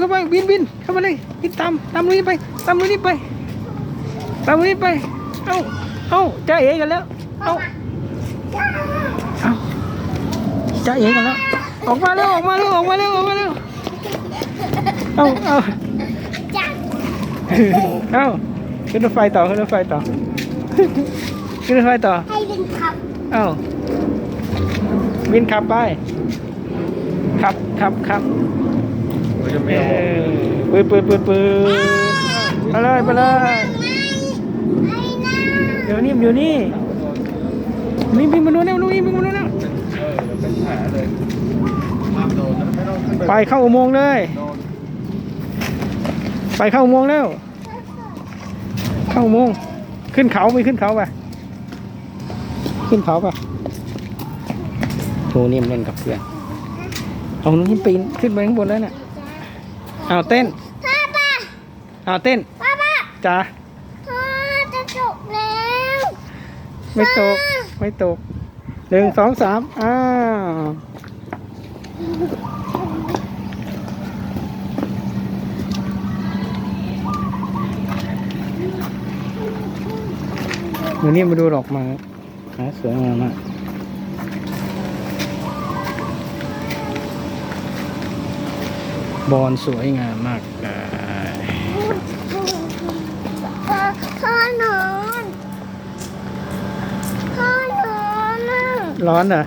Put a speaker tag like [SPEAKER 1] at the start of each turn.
[SPEAKER 1] เข้าไปบินบินเข้ามาเลยบินตามตามลุยไปตามลุยไปตามลุยไปเอ้าเอ้าจ้าเอ๋กันแล้วเอ้าเอ้าจ้าเอ๋กันแล้วออกมาเร็วออกมาเร็วออกมาเร็วออกมาเร็วเอ้าเอ้า
[SPEAKER 2] จ้า
[SPEAKER 1] เอ้าขึ้นรถไฟต่อขึ้นรถไฟต่อขึ้นรถไฟต่อ
[SPEAKER 2] ให้ลิงขับ
[SPEAKER 1] เอ้าวินขับไปขับขับขับ
[SPEAKER 3] เรา จะไม่
[SPEAKER 1] เอ
[SPEAKER 3] เอา
[SPEAKER 1] อปืนปืนปืนปืนไปเลยไปเลย
[SPEAKER 2] ไอ้น้า
[SPEAKER 1] เดี๋ยวนี่อยู่นี่นี่วิ่งมาดูเนี่ยดูนี่วิ่งมาดูเนี่ย
[SPEAKER 3] เออเป็นแผลเลยห้ามโดนนะไม่ต้องขึ้น
[SPEAKER 1] ไปเข้าอุโมงค์เลย
[SPEAKER 3] โดน
[SPEAKER 1] ไปเข้าอุโมงค์แล้ว เข้าอุโมงค์ขึ้นเขาไปขึ้นเขาไปขึ้นเขาไปโทนี่มเล่นกับเพื่อนเอานุ่นปีนขึ้นไปข้างบนแล้วเนี่ย เอาเต้น
[SPEAKER 2] ป้าป้า
[SPEAKER 1] เอาเต้น
[SPEAKER 2] ป้าป้า
[SPEAKER 1] จ้า
[SPEAKER 2] พ่อจะจบแล้ว
[SPEAKER 1] ไม่ตกไม่ตกหนึ่งสองสามอ้าวเดี๋ยวนี้มาดูดอกไม้หาสวยงามมาก บอลสวยงามมากเลย
[SPEAKER 2] พ่อพ่อนอนพ่อนอนน่ะ
[SPEAKER 1] ร้อนเหรอ